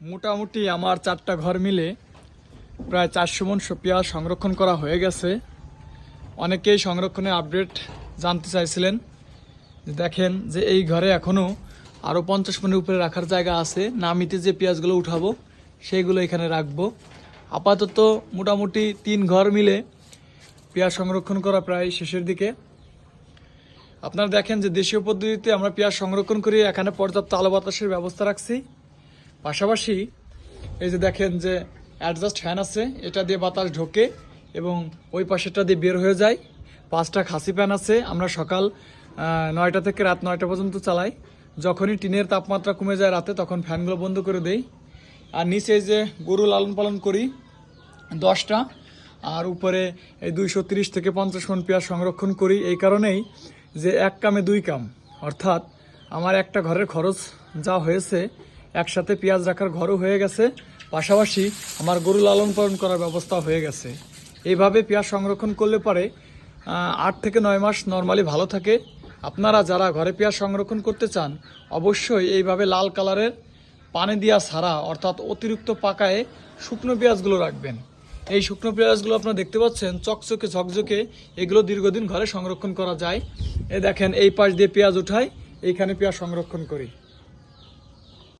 মোটামুটি আমার চারটা ঘর মিলে প্রায় চারশো মন পেঁয়াজ সংরক্ষণ করা হয়ে গেছে। অনেকেই সংরক্ষণের আপডেট জানতে চাইছিলেন দেখেন যে এই ঘরে এখনও আরও পঞ্চাশ মনের উপরে রাখার জায়গা আছে। নামিতে যে পেঁয়াজগুলো উঠাবো সেইগুলো এখানে রাখব। আপাতত মোটামুটি তিন ঘর মিলে পেঁয়াজ সংরক্ষণ করা প্রায় শেষের দিকে। আপনারা দেখেন যে দেশীয় পদ্ধতিতে আমরা পেঁয়াজ সংরক্ষণ করি এখানে পর্যাপ্ত আলো বাতাসের ব্যবস্থা রাখছি। পাশাপাশি এই যে দেখেন যে অ্যাডজাস্ট ফ্যান আছে, এটা দিয়ে বাতাস ঢোকে এবং ওই পাশেটা দিয়ে বের হয়ে যায়। পাঁচটা খাসি ফ্যান আছে, আমরা সকাল নয়টা থেকে রাত নয়টা পর্যন্ত চালাই। যখনই টিনের তাপমাত্রা কমে যায় রাতে, তখন ফ্যানগুলো বন্ধ করে দেই। আর নিচে যে গরু লালন পালন করি, দশটা। আর উপরে এই দুইশো তিরিশ থেকে পঞ্চাশ মন পেঁয়াজ সংরক্ষণ করি। এই কারণেই যে এক কামে দুই কাম। অর্থাৎ আমার একটা ঘরের খরচ যা হয়েছে একসাথে পেঁয়াজ রাখার ঘরও হয়ে গেছে। পাশাপাশি আমার গরু লালন পালন করার ব্যবস্থা হয়ে গেছে। এইভাবে পেঁয়াজ সংরক্ষণ করলে পরে আট থেকে নয় মাস নর্মালি ভালো থাকে। আপনারা যারা ঘরে পেঁয়াজ সংরক্ষণ করতে চান, অবশ্যই এইভাবে লাল কালারের পানি দেওয়া ছাড়া, অর্থাৎ অতিরিক্ত পাকায় শুকনো পেঁয়াজগুলো রাখবেন। এই শুকনো পেঁয়াজগুলো আপনারা দেখতে পাচ্ছেন, চকচকে ঝকঝকে, এগুলো দীর্ঘদিন ঘরে সংরক্ষণ করা যায়। এ দেখেন, এই পাশ দিয়ে পেঁয়াজ উঠাই, এইখানে পেঁয়াজ সংরক্ষণ করি।